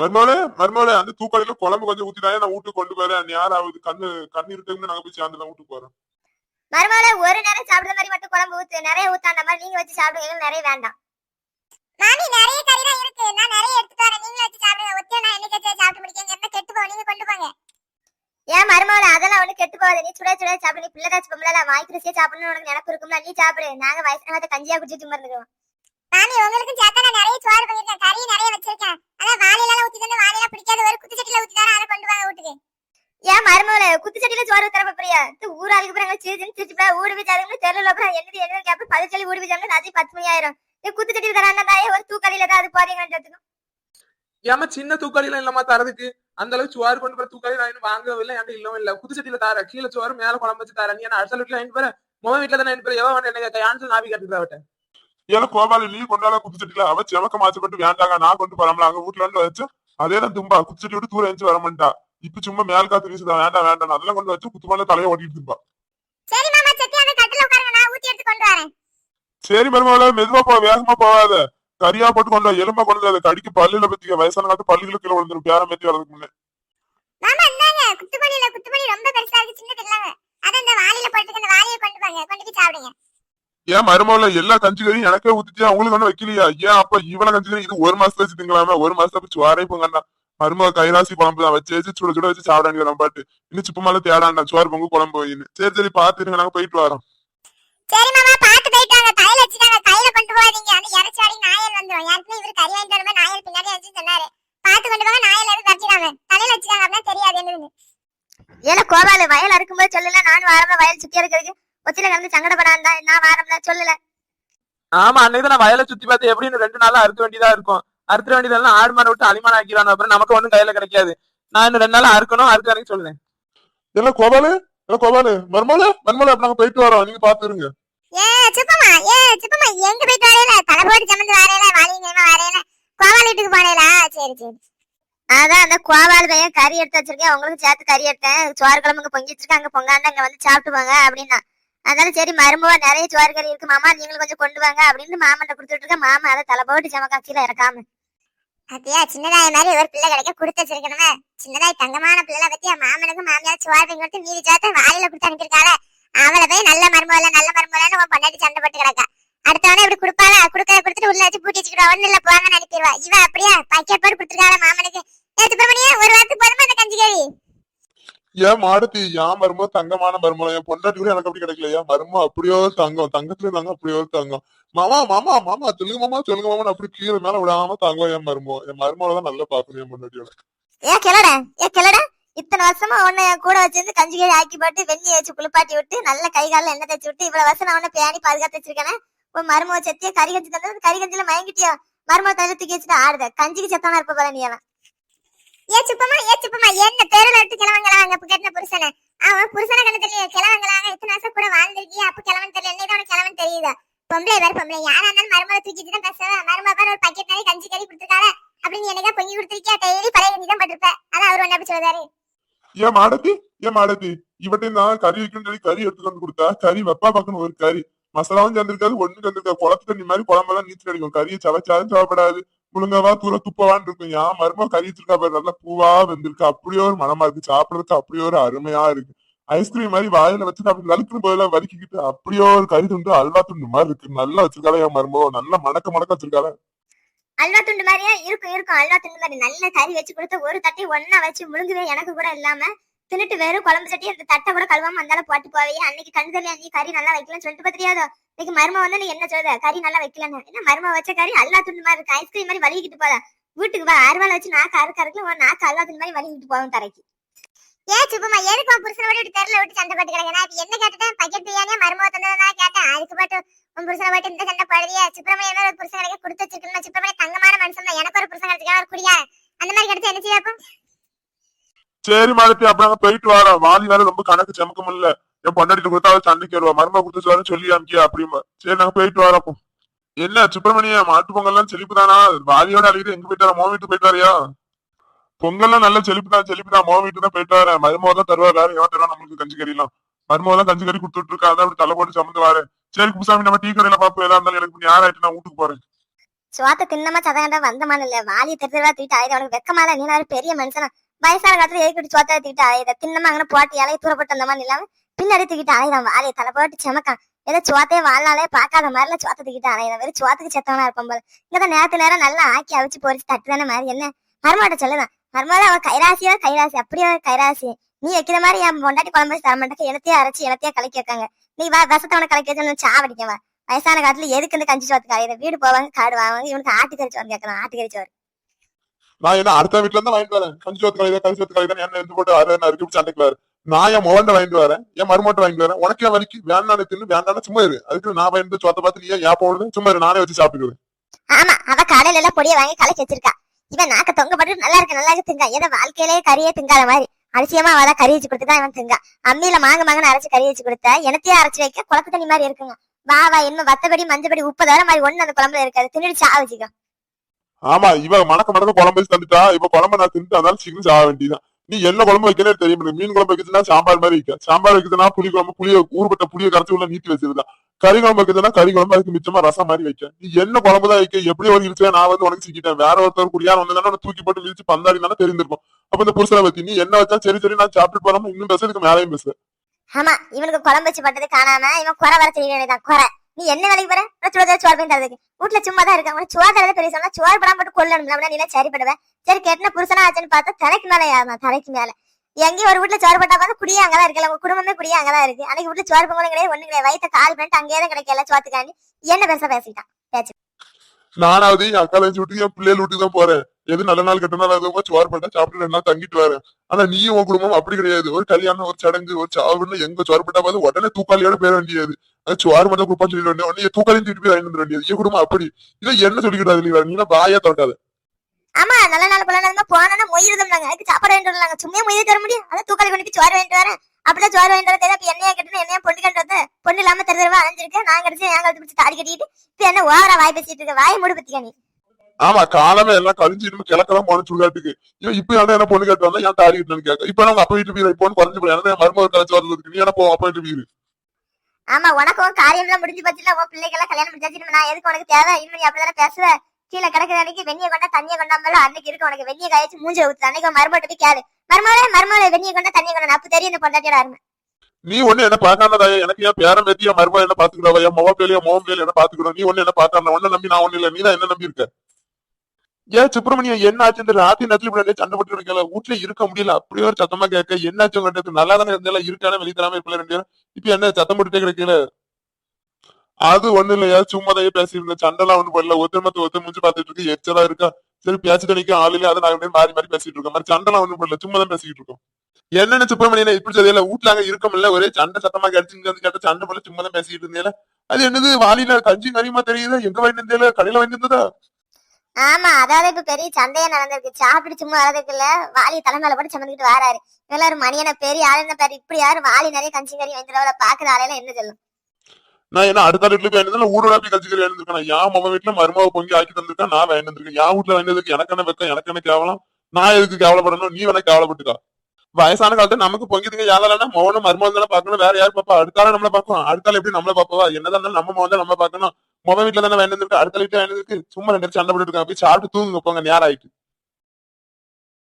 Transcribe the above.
மருமோளே மருமோளே அந்த தூக்காளியில குழம்பு கொஞ்சம் ஊத்தினாயே நான் வீட்டுக்கு கொண்டு போறேன் நேரம் ஆகுது கண்ணு கண்ணு இருக்குன்னு நாங்க போய் சேர்ந்து வீட்டுக்கு போறோம். மறுமலை ஒரு நேரம் சாப்பிடுற மாதிரி மட்டும் குழம்பு ஊத்து நிறைய ஊத்தாண்ட மாதிரி நீங்க வச்சு சாப்பிடுங்க. எங்களுக்கு நிறைய வேண்டாம். மாமி நிறைய கறி தான் இருக்கு. நான் நிறைய எடுத்துட்டு வரேன். நீங்க வச்சு சாப்பிடுங்க. ஒத்தியா நான் என்னைக்கு வச்சு சாப்பிட்டு முடிக்கங்க என்ன கெட்டு போகும் நீங்க கொண்டு போங்க. ஏன் மருமலை அதெல்லாம் ஒண்ணு கெட்டு போகாது. நீ சுட சுட சாப்பிடு. நீ பிள்ளைதாச்சு பொம்பளை வாய்க்கு ருசியா சாப்பிடணும்னு உனக்கு நினப்பு இருக்கும்ல. நீ சாப்பிடு. நாங்க வயசானத கஞ்சியா குடிச்சிட்டு மறந்துடுவோம் மாமி உங்களுக்கு சேர்த்தா நான் நிறைய சோறு பண்ணிருக்கேன் கறி நிறைய வச்சிருக்கேன். அதான் வாழையில ஊத்தி தந்து வாழையில பிடிக்காத. ஒரு குத்து சட்டில ஊத்தி தரேன் அதை கொண்டு வாங்க வீட்டுக்கு. ஏன் மருமகளை குத்து சட்டில சோறு தர பிரியா? ஊர் ஆளுக்கு பிறகு சிரிச்சு சிரிச்சு ஊடு போய் சாதுன்னு தெருல அப்புறம் என்னது என்ன கேப்ப பதிச்சலி ஊடு சாப்பிட்டு ராத்திரி பத்து மணி ஆயிரும். நீ குத்து சட்டில தரான்னா தாயே ஒரு தூக்கடியில தான் அது போறீங்கன்னு ஏமா சின்ன தூக்காளிலாம் இல்லம்மா தரதுக்கு. அந்த அளவுக்கு சோறு கொண்டு போற தூக்காளி நான் இன்னும் வாங்கவே இல்லை. என்கிட்ட இல்லவும் இல்ல. புதுச்சட்டியில தார கீழே சோறு மேல குழம்பு வச்சு தரேன். நீ என்ன அடுத்த வீட்டுல வாங்கிட்டு போற? மொபைல் வீட்டுல தானே வாங்கிட்டு போற? எவன் வந்து என்ன யான்சல் நாவி கட்டுறா அவட்ட. ஏன்னா கோபாலி நீ கொண்டாட குத்துச்சட்டில அவ செமக்க மாச்சப்பட்டு வேண்டாங்க நான் கொண்டு போறோம்ல அங்க வீட்டுல இருந்து வச்சு அதே தான் தும்பா குத்துச்சட்டி விட்டு தூரம் எழுந்து வரமாட்டா இப்ப சும்மா மேல் காத்து வீசுதா வேண்டாம் வேண்டாம் அதெல்லாம் கொண்டு வச்சு குத்து மேல தலையை ஓட்டிட்டு இருப்பா. சரி மாமா சத்தி அந்த கட்டில உட்காருங்க நான் ஊத்தி எடுத்து கொண்டு வரேன். சரி மருமகள மெதுவா போ வேகமா போகாத. கரியா போட்டு கொண்டு வா எலும்ப கொண்டு வந்து கடிக்கு பல்லுல பத்திக்க வயசான காலத்து பல்லுகளுக்கு கீழே விழுந்துரும் பேரம் பேத்தி வரதுக்கு முன்னே. மாமா இந்தாங்க குத்துமணியில குத்துமணி ரொம்ப பெருசா இருக்கு சின்னது இல்லங்க அத இந்த வாளியில போட்டு அந்த வாளியை கொண்டு வாங்க கொண்டு போய் சாப்பிடுங்க. ஏன் மருமகள எல்லா கஞ்சி கறியும் எனக்கே ஊத்திட்டியா உங்களுக்கு ஒண்ணு வைக்கலையா? ஏன் அப்ப இவ்வளவு கஞ்சி கறி இது ஒரு மாசத்துல வச்சு திங்கலாமே? ஒரு மாசத்துல வச்சு வாரே போங்கண்ணா. மருமக கைராசி குழம்பு தான் வச்சு வச்சு சுட சுட வச்சு சாப்பிட வேண்டியது பாட்டு. இன்னும் சுப்பமால தேடாண்டா சோறு பொங்கு குழம்பு வைன்னு. சரி சரி பாத்துருங்க நாங்க போயிட்டு வரோம். சரி மாமா பாத்து போயிட்டாங்க. கையில வச்சுட்டாங்க. கையில கொண்டு போகாதீங்க. அந்த இறச்சாடி நாயல் வந்துரும். யாருக்குமே இவரு கறி வாங்கிட்டு வரும்போது நாயல் பின்னாடி வச்சு சொன்னாரு. பாத்து கொண்டு போக நாயல் எதுவும் கடிச்சிடாங்க தலையில வச்சுட்டாங்க அப்படின்னா தெரியாது என்னன்னு ஏல கோபாலு வயல் அறுக்கும்போது சொல்லல நான் வாரம்ல வயல் சுத்தி இருக்கிறதுக்கு ஒத்தில கலந்து சங்கடப்படாண்டா நான் வாரம்ல சொல்லல. ஆமா அன்னைக்கு தான் நான் வயலை சுத்தி பார்த்து எப்படின்னு ரெண்டு நாளா அறுக்க வேண்டியதா இருக்கும்? அறுக்க வேண்டியதெல்லாம் ஆடு மாடு விட்டு அலிமான ஆக்கிறான் அப்புறம் நமக்கு ஒண்ணும் கையில கிடைக்காது. நான் இன்னும் ரெண்டு நாள் அறுக்கணும் அறுக்க வரைக்கும் சொல்லுவேன். இல்ல கோபாலு? இல்ல கோபாலு? மருமகள? மருமகள அப்ப நாங்க போயிட்டு வரோம். நீங்க பாத்துருங்க ஏ சுப்பமா ஏ சுப்பமா எங்க போயிட்டு வரையில? தலை போட்டு சமந்து வரையில? வாலிங்க வரையில? கோவால் வீட்டுக்கு போனேலா சரி சரி. அதான் அந்த கோவால் பையன் கறி எடுத்து வச்சிருக்கேன். உங்களுக்கு சேர்த்து கறி எடுத்தேன். சோறு குழம்புக்கு பொங்கி வச்சிருக்கேன். அங்க பொங்காண்டா அங்க வந்து சாப்பிட்டு போங்க அப்படின்னா. அதனால சரி மருமவா நிறைய சோறு இருக்கு. மாமா நீங்களும் கொஞ்சம் கொண்டு வாங்க அப்படின்னு மாமன்ட்ட கொடுத்துட்டு இருக்க. மாமா அதை தலை போட்டு சமக்கா கீழே இறக்காம. அப்படியா சின்னதாய் மாதிரி ஒரு பிள்ளை கிடைக்க கொடுத்து வச்சிருக்கணுமே. சின்னதாய் தங்கமான பிள்ளை பத்தியா மாமனுக்கு மாமியார் சோறு பொங்கி கொடுத்து மீதி சேர்த்து வாயில கொடுத்து அனுப்பியிருக்காள. அவளை போய் நல்ல மருமகள நல்ல மருமகளன்னு உன் பொண்டாட்டி சண்டை போட்டு கிடக்கா. அடுத்தவனே இப்படி கொடுப்பாளா? கொடுக்க கொடுத்துட்டு உள்ள வச்சு பூட்டி வச்சுக்கிடுவா. ஒண்ணு இல்ல போவாங்கன்னு அனுப்பிடுவா. இவ அப்படியா பக்கெட் போட்டு கொடுத்துருக்காள மாமனுக்கு ஏ சுப்பிரமணியா ஒரு வாரத்துக்கு போதுமா அந்த கஞ்சி கேவி ஏன் மாடுத்தி? ஏன் மருமோ தங்கமான மருமலம் என் பொண்டாட்டி கூட எனக்கு அப்படி ஏன் மருமோ அப்படியோ தங்கம். தங்கத்துல தாங்க அப்படியோ தங்கம். மாமா மாமா மாமா சொல்லுங்க மாமா சொல்லுங்க மாமா அப்படி கீழே மேல விடாம தங்கம் என் மருமோ என் மருமோல தான் நல்லா பாக்கணும் என் பொண்டாட்டியோட. ஏன் கிளட? ஏன் கிளட? இத்தனை வருஷமா உன்னை என் கூட வச்சிருந்து கஞ்சி கேவி ஆக்கி போட்டு வெந்நி வச்சு குளிப்பாட்டி விட்டு நல்ல கை காலில் எண்ணெய் தச்சு விட்டு இவ்வளவு வருஷம் நான் உன்னை பேணி பாதுகாத்து வச்சிருக்கேன். உன் மருமோ செத்திய கறி கஞ்சி தந்தது கறி கஞ்சில மயங்கிட்டியா? மருமோ தைல தூக்கி வச்சுட்டு ஆடுத. கஞ்சிக்கு செத்தானா இருப்ப போல நீ அவன். ஏ சுப்பமா ஏ சுப்பமா என்ன அப்ப கட்டின புருஷனை. அவன் புருஷனை கண்ணு தெரியல கிழவங்களாக இத்தனை வருஷம் கூட வாழ்ந்திருக்கியா? அப்ப கிழவன் தெரியல என்னைக்கு அவனுக்கு கிழவன் தெரியுதா. பொம்பளை வேற பொம்பளை. யாரா இருந்தாலும் மருமக தூக்கிட்டு தான் பேசுவேன் மருமக ஒரு பக்கெட் நிறைய கஞ்சி கறி கொடுத்துருக்காரு அப்படின்னு என்னக்கா பொங்கி கொடுத்துருக்கியா? டெய்லி பழைய கஞ்சி தான் பட்டிருப்ப. அதான் அவர் ஒன்னு அப்படி சொல்றாரு ஏன் மாடத்தி? ஏன் மாடத்தி? இவட்டையும் தான் கறி வைக்கணும் சொல்லி கறி எடுத்து வந்து கொடுத்தா கறி வெப்பா பார்க்கணும் ஒரு கறி. மசாலாவும் சேர்ந்திருக்காது ஒண்ணு சேர்ந்திருக்காது. குளத்து தண்ணி மாதிரி குழம்பெல்லாம் நீச்சல் அடிக்கும். கறியை சவச்சாலும் சவப்படாது. முழுங்கவா தூர துப்பவான்னு இருக்கும் ஏன் மருமக கறி வச்சிருக்கா பாரு நல்லா பூவா வெந்திருக்கு. அப்படியே ஒரு மனமா இருக்கு. சாப்பிடறதுக்கு அப்படியே ஒரு அருமையா இருக்கு. ஐஸ்கிரீம் மாதிரி வாயில வச்சுட்டு அப்படி நலுக்குன்னு போயில வலிக்கிட்டு அப்படியே ஒரு கறி துண்டு அல்வா துண்டு மாதிரி இருக்கு. நல்லா வச்சிருக்காளே என் மருமகம் நல்லா மணக்க மணக்க வச்சிருக்காளே? அல்வா துண்டு மாதிரியே இருக்கும் இருக்கும். அல்வா துண்டு மாதிரி நல்ல கறி வச்சு கொடுத்து ஒரு தட்டி ஒன்னா வச்சு முழுங்குவே எனக்கு கூட இல்லாம தின்னுட்டு வெறும் குழம்பு சட்டி அந்த தட்டை கூட கழுவாம அந்தால போட்டு போவே அன்னைக்கு கண்டு தெரியல நீ கறி நல்லா வைக்கலன்னு சொல்லிட்டு பத்திரியாதோ இன்னைக்கு மரும வந்து நீ என்ன சொல்ற கறி நல்லா வைக்கலன்னு. என்ன மரும வச்ச கறி? அல்லா துண்டு மாதிரி இருக்கு. ஐஸ்கிரீம் மாதிரி வலிக்கிட்டு போதா? வீட்டுக்கு வா அருவால வச்சு நாக்கு அறுக்க அறுக்கல உன் நாக்கு அல்லா துண்டு மாதிரி வலிக்கிட்டு போகும் தரைக்கு. ஏன் சுப்பமா எதுக்கு உன் புருஷனை விட்டு தெருல விட்டு சண்டை போட்டு கிடக்கு நான் என்ன கேட்டேன்? பக்கெட் பிரியாணியா மருமக தந்ததுனா கேட்டேன். அதுக்கு பாட்டு உன் புருஷனை போட்டு இந்த சண்டை போடுறியா சுப்பிரமணியம் ஒரு புருஷன் கிடைக்க கொடுத்து வச்சிருக்கணும். சுப்பிரமணியம் தங்கமான மனுஷன் தான். எனக்கு ஒரு புருஷன் கிடைச்சிருக்கா ஒரு குடியா அந்த மாதிரி கிடைச்சா என்ன செய்யாப்போ சரி மாலத்தி அப்ப நாங்க போயிட்டு வரோம். வாலி வேற ரொம்ப கணக்கு செமக்க முடியல. என் பொண்டாட்டிட்டு கொடுத்தா சண்டைக்கு வருவா. மரும கொடுத்து சொல்ல சொல்லி அனுப்பியா அப்படிமா. சரி நாங்க போயிட்டு வரோம் அப்போ. என்ன சுப்பிரமணிய மாட்டு பொங்கல்லாம் செழிப்பு தானா வாலியோட அழகிட்டு எங்க போயிட்டு வர? மோ வீட்டுக்கு போயிட்டு வரியா? பொங்கல்லாம் நல்ல செழிப்பு தான் செழிப்பு தான் மோ வீட்டு தான் போயிட்டு வரேன். மருமக தான் தருவா வேற ஏன் தருவா? நம்மளுக்கு கஞ்சி கறிலாம் மருமோ தான் கஞ்சி கறி கொடுத்துட்டு இருக்கா. அதான் அப்படி தலை போட்டு சமந்து வரேன். சரி குப்புசாமி நம்ம டீ கடையில பாப்போம் எல்லாம் இருந்தாலும் எனக்கு யார் ஆயிட்டு நான் வீட்டுக்கு போறேன். சுவாத்த தின்னமா சதாண்டா வந்தமான இல்ல வாலி தெரிஞ்சவா தூக்கிட்டு ஆயுத அவனுக்கு வெக்கமா இல்ல. நீ பெரிய மனுஷனா. வயசான காலத்துல எதுக்கிட்டு சோத்தா எடுத்துக்கிட்டு ஆயுத தின்னமா அங்கே போட்டு இலையை தூரப்பட்டு அந்த மாதிரி இல்லாம பின்னாடி தூக்கிட்டு ஆயுதம் வாலிய தலை போட்டு செமக்கான். ஏதோ சோத்தையே வாழ்நாளே பார்க்காத மாதிரிலாம் சோத்த தூக்கிட்டு வெறும் சோத்துக்கு செத்தவனா இருப்பான் போல. இங்கதான் நேரத்து நேரம் நல்லா ஆக்கி அவிச்சு பொறிச்சு தட்டுதானே மாதிரி என்ன? மருமாட்ட சொல்லுதான். மருமாத அவன் கைராசியோ கைராசி அப்படியே கைராசி. நீ வைக்கிற மாதிரி என் பொண்டாட்டி குழம்பு வச்சு தர மாட்டேங்க எனத்தையே அரைச்சு எனத்தையே கலக்கி வைக்காங்க. நீ வா விஷத்தவனை கலக்கி வச்சு சாவடிக்கவா வயசான காலத்துல எதுக்கு இந்த கஞ்சி சோத்துக்கு ஆயுத வீடு போவாங்க காடு வாங்குவாங்க இவனுக்கு ஆட்டுக்கறி சோறு கேட்கலாம் ஆட்டுக்கறி சோறு. நான் என்ன அடுத்த வீட்டுல இருந்து வாங்கிட்டு வரேன். கஞ்சி சோத்து கலைதா கறி என்ன எடுத்து போட்டு அதை நான் இருக்கு சண்டைக்கு வரேன் நான் என் முகண்ட வாங்கிட்டு வரேன். என் மருமட்டை வாங்கிட்டு வரேன். உனக்கு வரைக்கும் வேண்டாம் தின்னு வேண்டாம் சும்மா இரு. அதுக்கு நான் வாங்கிட்டு சோத்தை பார்த்து நீ ஏன் போடுறது சும்மா இரு. நானே வச்சு சாப்பிடுவேன் ஆமா அவ கடையில எல்லாம் பொடியை வாங்கி கலக்கி வச்சிருக்கா. இவன் நாக்க தொங்க பட்டு நல்லா இருக்கு நல்லா இருக்கு திங்கா. ஏதோ வாழ்க்கையிலேயே கறியே திங்காத மாதிரி. அதிசயமா அவளை கறி வச்சு கொடுத்துதான் இவன் திங்கா. அம்மியில மாங்க மாங்கன்னு அரைச்சு கறி வச்சு கொடுத்தா எனத்தையே அரைச்சு வைக்க? குளத்து தண்ணி மாதிரி இருக்குங்க. வா வா என்ன வத்தபடி மஞ்சபடி உப்பு தவிர மாதிரி ஒண்ணு அந்த குழம்புல இருக்காது. தின்னுட்டு சா வச்சுக்கோ. ஆமா இவ மணக்க மணக்க குழம்பு வச்சு தந்துட்டா. இப்ப குழம்பு நான் தின்ட்டு அதனால சிக்கன் சாக வேண்டியதான் நீ என்ன குழம்பு வைக்கணும் தெரியும் எனக்கு. மீன் குழம்பு வைக்கிறதுனா சாம்பார் மாதிரி வைக்க. சாம்பார் வைக்கிறதுனா புளி குழம்பு புளிய ஊறுபட்ட புளிய கரைச்சி உள்ள நீட்டி வச்சிருந்தா. கறி குழம்பு வைக்கிறதுனா கறி குழம்பு அதுக்கு மிச்சமா ரசம் மாதிரி வைக்க. நீ என்ன குழம்பு தான் வைக்க? எப்படி ஒரு இருச்சா நான் வந்து உனக்கு சிக்கிட்டேன். வேற ஒருத்தர் குடியார் வந்ததுனா தூக்கி போட்டு இழுச்சு பந்தாடி தானே தெரிஞ்சிருக்கும் அப்ப இந்த புருஷனை பத்தி நீ என்ன வச்சா சரி சரி நான் சாப்பிட்டு போறாம இன்னும் பேச இதுக்கு மேலேயும் பேச. ஆமா இவனுக்கு குழம்பு வச்சு பட்டது காணாம இவன் குறை வர தெரிய குறை. நீ என்ன வேலைக்கு போற? நான் சுட சுவார் பண்ணி தரதுக்கு வீட்டுல சும்மா தான் இருக்க உனக்கு சோறு தரது பெரிய சொன்னா சுவார் படம் போட்டு கொல்லணும். நீ சரி சரிப்படுவேன் சரி கேட்டின புருஷனா ஆச்சுன்னு பார்த்தா தலைக்கு மேல ஏறணும். தலைக்கு மேல. எங்கேயும் ஒரு வீட்டுல சோறு போட்டா பார்த்து குடியே அங்கதான் இருக்குல்ல உங்க குடும்பமே குடியே அங்கதான் இருக்கு. அன்னைக்கு வீட்டுல சோறு பொங்கலும் கிடையாது ஒண்ணு கிடையாது. வயிற்ற கால் பண்ணிட்டு அங்கேயே தான் கிடைக்கல சோத்துக்காண்டி என்ன பெருசா பேசிட்டான்? நானாவது என் அக்கா விட்டு என் பிள்ளைகள் விட்டு தான் போறேன். எது நல்ல நாள் கெட்ட நாள் அதுவும் சோறு போட்டா சாப்பிட்டு ரெண்டு நாள் தங்கிட்டு வரேன் ஆனா நீயும் உன் குடும்பம் அப்படி கிடையாது. ஒரு கல்யாணம் ஒரு சடங்கு ஒரு சாவுன்னு எங்க சோறு பண்ணா பார்த்து உடனே தூக்காளியோட பேர வேண்டியது. அது சோறு மட்டும் குப்பா சொல்லிட வேண்டிய உடனே தூக்காளியும் திருப்பி போய் வாங்கிட்டு வந்துட வேண்டியது. என் குடும்பம் அப்படி. இதை என்ன சொல்லிக்கிறாரு நீ வேற? பாயா ஆமா நல்ல நாள் போல நாங்க போனா மொய்யிருந்தோம் நாங்க அதுக்கு சாப்பாடு வாங்கிட்டு வரலாங்க சும்மா மொய்ய தர முடியும். அதான் தூக்காளி கொண்டு சோறு வாங்கிட்டு வரேன். அப்படியே சோறு வாங்கிட்டு வர தெரியாது. என்னையா கட்டணும் என்னையா பொண்ணு கட்டுறது பொண்ணு இல்லாம தெரு தெருவா நான் கிடைச்சு என் கழுத்து பிடிச்சி தாடி கட்டிட்டு இப்ப என்ன ஓவரா வாய் பேசிட்டு இருக்க? வாய் மூடு பத்தியா நீ. ஆமா காலமே எல்லாம் கழிஞ்சு இனிமே கிழக்கெல்லாம் போன சுடுகாட்டுக்கு இவன் இப்ப என்ன என்ன பொண்ணு கேட்டு வந்தா ஏன் தாடி கேட்க? இப்ப நம்ம அப்பா வீட்டு போய் இப்போன்னு குறைஞ்சு போய் என்ன மருமக கழிச்சு வரதுக்கு நீ என்ன போ அப்பா வீட்டு வீடு ஆமா உனக்கும் காரியம் எல்லாம் முடிஞ்சு போச்சுல உன் பிள்ளைக்கு எல்லாம் கல்யாணம் முடிஞ்சாச்சு. நான் எதுக்கு உனக்கு தேவை? இன்னும் நீ அப்படிதானே பேசுவ? கீழே கிடக்குற அன்னைக்கு வெந்நிய கொண்டா தண்ணியை கொண்டாமல அன்னைக்கு இருக்கு உனக்கு வெந்நிய காய்ச்சி மூஞ்ச ஊத்து அன்னைக்கு மருமகிட்ட போய் கேளு. மருமகளே மருமகளே வெந்நிய கொண்டா தண்ணியை கொண்டா. அப்ப தெரியும் இந்த பொண்டாட்டியோட அருமை. நீ ஒண்ணு என்ன பாக்காம எனக்கு என் பேரன் பேத்தி என் மருமக என்ன பாத்துக்கிறவா என் மொபைல் பேலையோ மோகம் பேலையோ என்ன பாத்துக்கிறோம் நீ ஒண்ணு என்ன பாக்காம ஒன்ன நம்பி நான் ஒண்ணு இல்ல. நீ தான் என்ன நம்பி இருக்க ஏன் சுப்பிரமணியம் என்ன ஆச்சு இந்த ராத்திரி நேரத்துல இப்படி சண்டை போட்டு இருக்கல வீட்டுல இருக்க முடியல. அப்படியே ஒரு சத்தமா கேட்க என்னாச்சும் ஆச்சு நல்லா தானே இருந்தாலும் இருக்கானே வெளியே தராம இருப்பல ரெண்டு பேரும்? இப்ப என்ன சத்தம் போட்டுட்டே கிடைக்கல அது ஒண்ணு இல்லையா? சும்மாதையே பேசியிருந்தேன். சண்டைலாம் ஒண்ணு போடல. ஒத்துமத்தை ஒத்து முடிஞ்சு பாத்துட்டு இருக்கு. எச்சலா இருக்கா? சரி பேச்சு தனிக்க ஆள் இல்லையா அதை நாங்க மாறி மாறி பேசிட்டு இருக்கோம். மாதிரி சண்டைலாம் ஒண்ணு போடல. சும்மா தான் பேசிட்டு இருக்கோம். என்னன்னு சுப்பிரமணியன் இப்படி தெரியல. வீட்டுல அங்க இருக்க முடியல. ஒரே சண்டை சத்தமா கிடைச்சு கேட்ட சண்டை போல சும்மா தான் பேசிட்டு இருந்தேன் அது என்னது? வாலியில கஞ்சி கரியமா தெரியுது? எங்க வாங்கிட்டு இருந்தேல கடையில வாங்கிட்டு இருந்ததா ஆமா அதாவது இப்ப பெரிய சந்தையா நடந்திருக்கு. சாப்பிட்டு சும்மா வரதுக்குள்ள வாலி தலைமையில போட்டு சமந்துக்கிட்டு வராரு. எல்லாரும் மணியான பெரிய ஆளுன பேரு இப்படி யாரு வாலி நிறைய கஞ்சி கறி வாங்கிட்டு பாக்குற ஆளையில என்ன சொல்லும்? நான் என்ன அடுத்த வீட்டுல போய் வாங்கிட்டு ஊரோட போய் கஞ்சி கறி வாங்கிட்டு என் மாமா வீட்டுல மருமாவை பொங்கி ஆக்கி தந்திருக்கேன் நான் வாங்கிட்டு என் வீட்டுல வேண்டியதுக்கு எனக்கு என்ன வெக்கம் எனக்கு என்ன கேவலம்? நான் எதுக்கு கேவலப்படணும்? நீ வேணா கேவலப்பட்டுக்கா. வயசான காலத்துல நமக்கு பொங்கிதுங்க யாரெல்லாம் மௌனம் மருமகன் தானே பாக்கணும் வேற யார் பாப்பா அடுத்தாலும் நம்மள பாப்போம் அடுத்தால எப்படி நம்மள பாப்பா என்னதான் இருந்தாலும் நம்ம மகன் நம்ம பாக்கணும் மொபைல் வீட்டுல தானே வேண்டியது அடுத்த வீட்டுல வேண்டியிருக்கு சும்மா ரெண்டு சண்டை போட்டு இருக்காங்க. போய் சாப்பிட்டு தூங்குங்க போங்க நேரம் ஆயிட்டு.